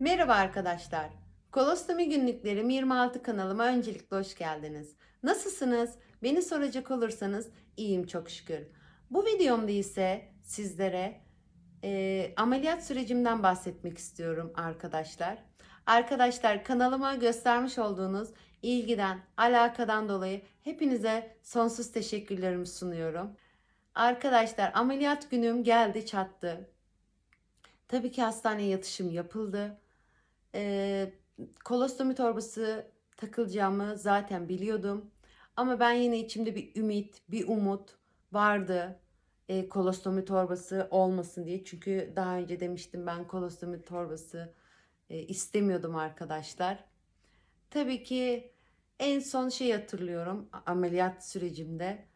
Merhaba arkadaşlar. Kolostomi günlüklerim 26 kanalıma öncelikle hoş geldiniz. Nasılsınız? Beni soracak olursanız iyiyim çok şükür. Bu videomda ise sizlere e, ameliyat sürecimden bahsetmek istiyorum arkadaşlar. Arkadaşlar kanalıma göstermiş olduğunuz ilgiden, alakadan dolayı hepinize sonsuz teşekkürlerimi sunuyorum. Arkadaşlar ameliyat günüm geldi çattı. Tabii ki hastaneye yatışım yapıldı. Ee, kolostomi torbası takılacağımı zaten biliyordum. Ama ben yine içimde bir ümit, bir umut vardı. Ee, kolostomi torbası olmasın diye. Çünkü daha önce demiştim ben kolostomi torbası e, istemiyordum arkadaşlar. Tabii ki en son şey hatırlıyorum ameliyat sürecimde.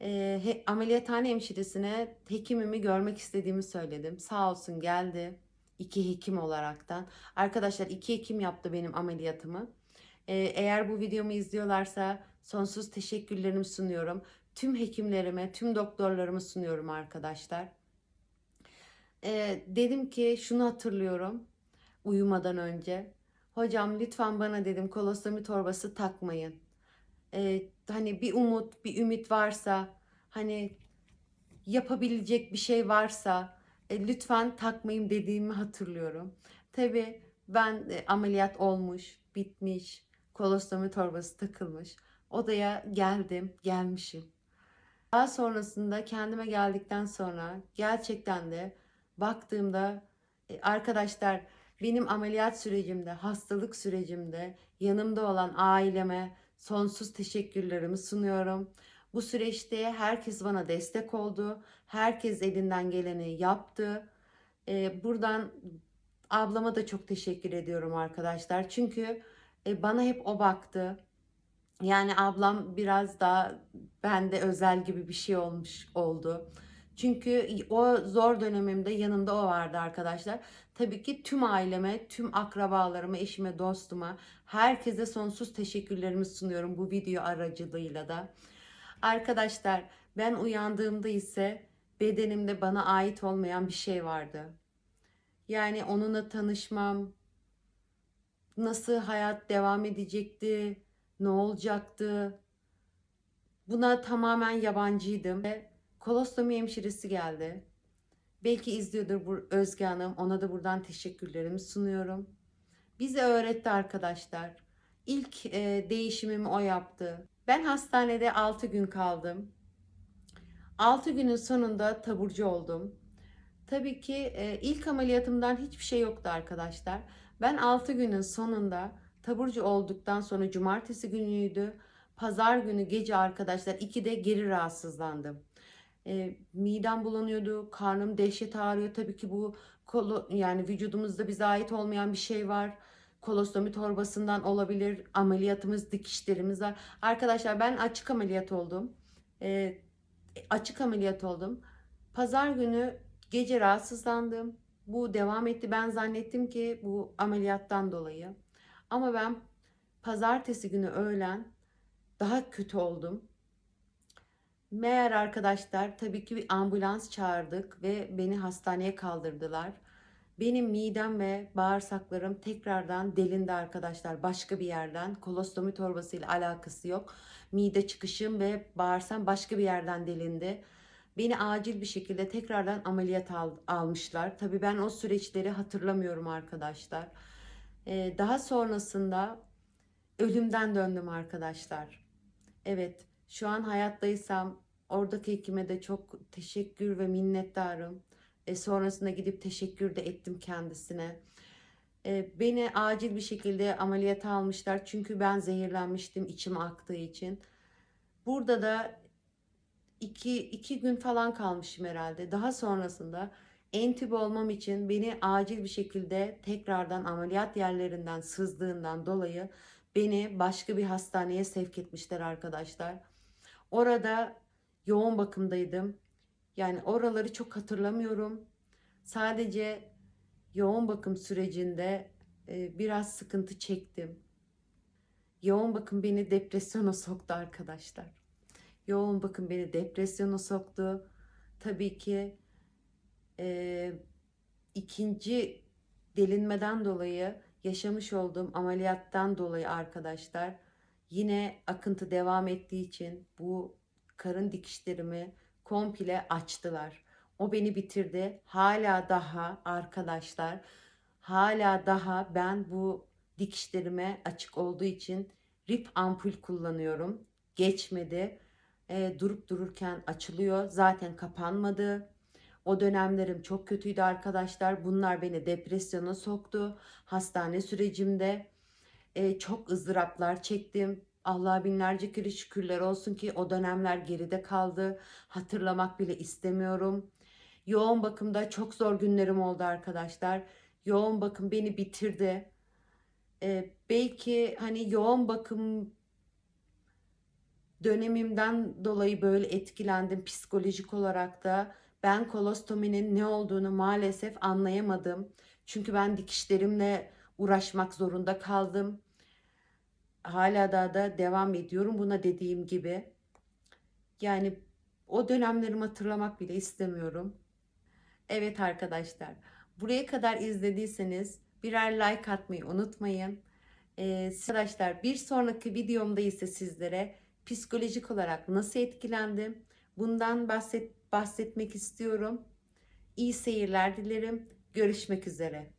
Ee, he- ameliyathane hemşiresine hekimimi görmek istediğimi söyledim. Sağ olsun geldi. İki hekim olaraktan. Arkadaşlar iki hekim yaptı benim ameliyatımı. Ee, eğer bu videomu izliyorlarsa sonsuz teşekkürlerimi sunuyorum. Tüm hekimlerime, tüm doktorlarımı sunuyorum arkadaşlar. Ee, dedim ki şunu hatırlıyorum uyumadan önce. Hocam lütfen bana dedim kolostomi torbası takmayın. Ee, hani bir umut, bir ümit varsa, hani yapabilecek bir şey varsa e, lütfen takmayayım dediğimi hatırlıyorum. Tabii ben e, ameliyat olmuş, bitmiş, kolostomi torbası takılmış. Odaya geldim, gelmişim. Daha sonrasında kendime geldikten sonra gerçekten de baktığımda e, arkadaşlar benim ameliyat sürecimde, hastalık sürecimde yanımda olan aileme sonsuz teşekkürlerimi sunuyorum. Bu süreçte herkes bana destek oldu. Herkes elinden geleni yaptı. E, buradan ablama da çok teşekkür ediyorum arkadaşlar. Çünkü e, bana hep o baktı. Yani ablam biraz daha bende özel gibi bir şey olmuş oldu. Çünkü o zor dönemimde yanımda o vardı arkadaşlar. Tabii ki tüm aileme, tüm akrabalarıma, eşime, dostuma, herkese sonsuz teşekkürlerimi sunuyorum bu video aracılığıyla da. Arkadaşlar ben uyandığımda ise bedenimde bana ait olmayan bir şey vardı. Yani onunla tanışmam, nasıl hayat devam edecekti, ne olacaktı. Buna tamamen yabancıydım. Ve kolostomi hemşiresi geldi. Belki izliyordur bu Özge Hanım. Ona da buradan teşekkürlerimi sunuyorum. Bize öğretti arkadaşlar. İlk e, değişimimi o yaptı. Ben hastanede 6 gün kaldım. 6 günün sonunda taburcu oldum. Tabii ki e, ilk ameliyatımdan hiçbir şey yoktu arkadaşlar. Ben 6 günün sonunda taburcu olduktan sonra cumartesi günüydü. Pazar günü gece arkadaşlar 2'de geri rahatsızlandım. E, midem bulanıyordu, karnım dehşet ağrıyor. Tabii ki bu kolu yani vücudumuzda bize ait olmayan bir şey var. Kolostomi torbasından olabilir. Ameliyatımız, dikişlerimiz var. Arkadaşlar ben açık ameliyat oldum. E, açık ameliyat oldum. Pazar günü gece rahatsızlandım. Bu devam etti. Ben zannettim ki bu ameliyattan dolayı. Ama ben pazartesi günü öğlen daha kötü oldum. Meğer arkadaşlar tabii ki bir ambulans çağırdık ve beni hastaneye kaldırdılar. Benim midem ve bağırsaklarım tekrardan delindi arkadaşlar başka bir yerden. Kolostomi torbasıyla alakası yok. Mide çıkışım ve bağırsam başka bir yerden delindi. Beni acil bir şekilde tekrardan ameliyat al, almışlar. Tabii ben o süreçleri hatırlamıyorum arkadaşlar. Ee, daha sonrasında ölümden döndüm arkadaşlar. Evet, şu an hayattaysam oradaki hekime de çok teşekkür ve minnettarım. E, sonrasında gidip teşekkür de ettim kendisine. E, beni acil bir şekilde ameliyata almışlar çünkü ben zehirlenmiştim içim aktığı için. Burada da iki, iki gün falan kalmışım herhalde. Daha sonrasında entübe olmam için beni acil bir şekilde tekrardan ameliyat yerlerinden sızdığından dolayı beni başka bir hastaneye sevk etmişler arkadaşlar. Orada yoğun bakımdaydım. Yani oraları çok hatırlamıyorum. Sadece yoğun bakım sürecinde e, biraz sıkıntı çektim. Yoğun bakım beni depresyona soktu arkadaşlar. Yoğun bakım beni depresyona soktu. Tabii ki e, ikinci delinmeden dolayı yaşamış olduğum ameliyattan dolayı arkadaşlar yine akıntı devam ettiği için bu karın dikişlerimi komple açtılar. O beni bitirdi. Hala daha arkadaşlar hala daha ben bu dikişlerime açık olduğu için rip ampul kullanıyorum. Geçmedi. E, durup dururken açılıyor. Zaten kapanmadı. O dönemlerim çok kötüydü arkadaşlar. Bunlar beni depresyona soktu. Hastane sürecimde e, çok ızdıraplar çektim. Allah'a binlerce kere şükürler olsun ki o dönemler geride kaldı. Hatırlamak bile istemiyorum. Yoğun bakımda çok zor günlerim oldu arkadaşlar. Yoğun bakım beni bitirdi. E, belki hani yoğun bakım dönemimden dolayı böyle etkilendim psikolojik olarak da. Ben kolostominin ne olduğunu maalesef anlayamadım. Çünkü ben dikişlerimle uğraşmak zorunda kaldım. Hala daha da devam ediyorum buna dediğim gibi. Yani o dönemlerimi hatırlamak bile istemiyorum. Evet arkadaşlar, buraya kadar izlediyseniz birer like atmayı unutmayın. Ee, arkadaşlar bir sonraki videomda ise sizlere psikolojik olarak nasıl etkilendim bundan bahset, bahsetmek istiyorum. İyi seyirler dilerim. Görüşmek üzere.